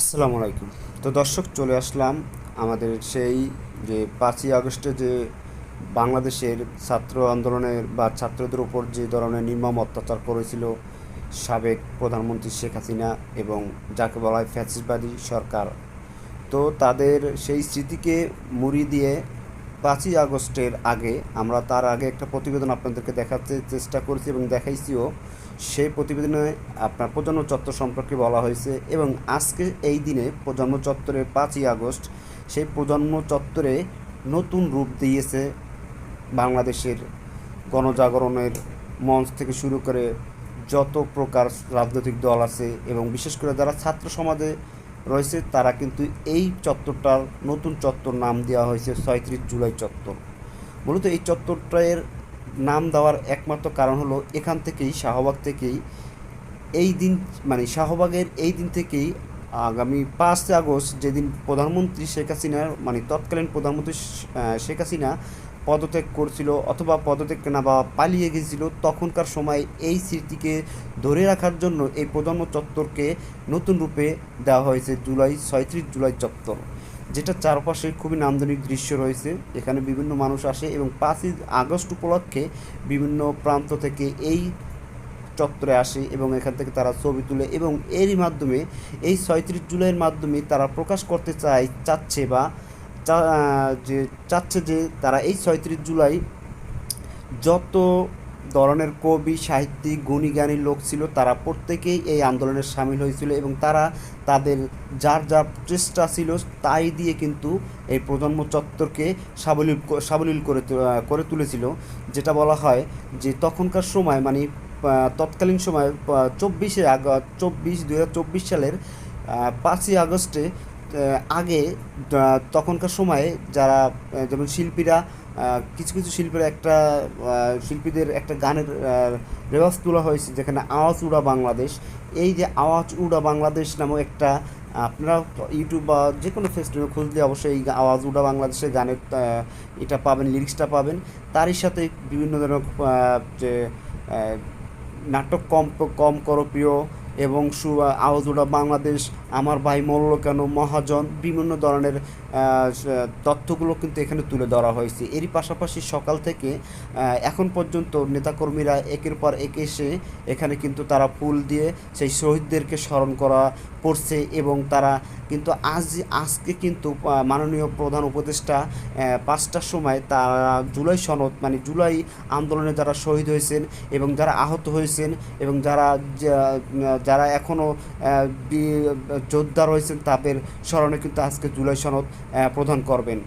আসসালামু আলাইকুম। তো দর্শক, চলে আসলাম আমাদের সেই যে পাঁচই আগস্টে যে বাংলাদেশের ছাত্র আন্দোলনের বা ছাত্রদের উপর যে ধরনের নির্মম অত্যাচার করেছিল সাবেক প্রধানমন্ত্রী শেখ হাসিনা এবং যাকে বলা হয় ফ্যাসিসবাদী সরকার, তো তাদের সেই স্মৃতিকে মুড়ি দিয়ে পাঁচই আগস্টের আগে আমরা তার আগে একটা প্রতিবেদন আপনাদেরকে দেখাতে চেষ্টা করেছি এবং দেখাইছিও। সেই প্রতিবেদনে আপনার প্রজন্ম চত্বর সম্পর্কে বলা হয়েছে এবং আজকে এই দিনে প্রজন্ম চত্বরে পাঁচই আগস্ট, সেই প্রজন্ম চত্বরে নতুন রূপ দিয়েছে বাংলাদেশের গণজাগরণের মঞ্চ থেকে শুরু করে যত প্রকার রাজনৈতিক দল আছে এবং বিশেষ করে যারা ছাত্র সমাজে রয়েছে, তারা কিন্তু এই চত্বরটার নতুন চত্বর নাম দেওয়া হয়েছে ছয়ত্রিশ জুলাই চত্বর। মূলত এই চত্বরটার নাম দেওয়ার একমাত্র কারণ হলো এখান থেকেই, শাহবাগ থেকেই এই দিন মানে শাহবাগের এই দিন থেকেই আগামী পাঁচ আগস্ট যেদিন প্রধানমন্ত্রী শেখ হাসিনার মানে তৎকালীন প্রধানমন্ত্রী শেখ হাসিনা পদত্যাগ করছিল অথবা পদত্যাগ না বা পালিয়ে গেছিল তখনকার সময় এই স্মৃতিকে ধরে রাখার জন্য এই প্রজন্ম চত্বরকে নতুন রূপে দেওয়া হয়েছে জুলাই ছয়ত্রিশ জুলাই চত্বর, যেটা চারপাশে খুবই নান্দনিক দৃশ্য রয়েছে। এখানে বিভিন্ন মানুষ আসে এবং পাঁচই আগস্ট উপলক্ষে বিভিন্ন প্রান্ত থেকে এই চত্বরে আসে এবং এখান থেকে তারা ছবি তুলে এবং এরই মাধ্যমে, এই ছয়ত্রিশ জুলাইয়ের মাধ্যমে তারা প্রকাশ করতে চায়, চাচ্ছে বা যে চাচ্ছে যে তারা এই ছয়ত্রিশ জুলাই যত ধরনের কবি, সাহিত্যিক, গুণী জ্ঞানী লোক ছিল, তারা প্রত্যেকেই এই আন্দোলনে সামিল হয়েছিল এবং তারা তাদের যার যা চেষ্টা ছিল তাই দিয়ে কিন্তু এই প্রজন্ম চত্বরকে সাবলীল সাবলীল করে করে তুলেছিল। যেটা বলা হয় যে তখনকার সময় মানে তৎকালীন সময় চব্বিশে আগ চব্বিশ দু সালের পাঁচই আগস্টে আগে তখনকার সময়ে যারা যেমন শিল্পীরা কিছু কিছু শিল্পীর একটা শিল্পীদের একটা গানের রেওয়াজ তোলা হয়েছে, যেখানে আওয়াজ উড়া বাংলাদেশ। এই যে আওয়াজ উড়া বাংলাদেশ নামক একটা আপনারা ইউটিউব বা যে কোনো ফেস্টিভ্যাল খুঁজলে অবশ্যই এই আওয়াজ উড়া বাংলাদেশের গানের এটা পাবেন, লিরিক্সটা পাবেন। তারই সাথে বিভিন্ন ধরনের যে নাটক কম কম করো প্রিয় এবং আওয়াজ বাংলাদেশ, আমার ভাই মল্ল কেন মহাজন, বিভিন্ন ধরনের তথ্যগুলো কিন্তু এখানে তুলে ধরা হয়েছে। এরই পাশাপাশি সকাল থেকে এখন পর্যন্ত নেতাকর্মীরা একের পর এক এসে এখানে কিন্তু তারা ফুল দিয়ে সেই শহীদদেরকে স্মরণ করা করছে এবং তারা কিন্তু আজ, আজকে কিন্তু মাননীয় প্রধান উপদেষ্টা পাঁচটার সময় তারা জুলাই সনদ মানে জুলাই আন্দোলনে যারা শহীদ হয়েছেন এবং যারা আহত হয়েছেন এবং যারা যারা এখনও যোদ্ধা রয়েছেন তাদের স্মরণে কিন্তু আজকে জুলাই সনদ প্রদান করবেন।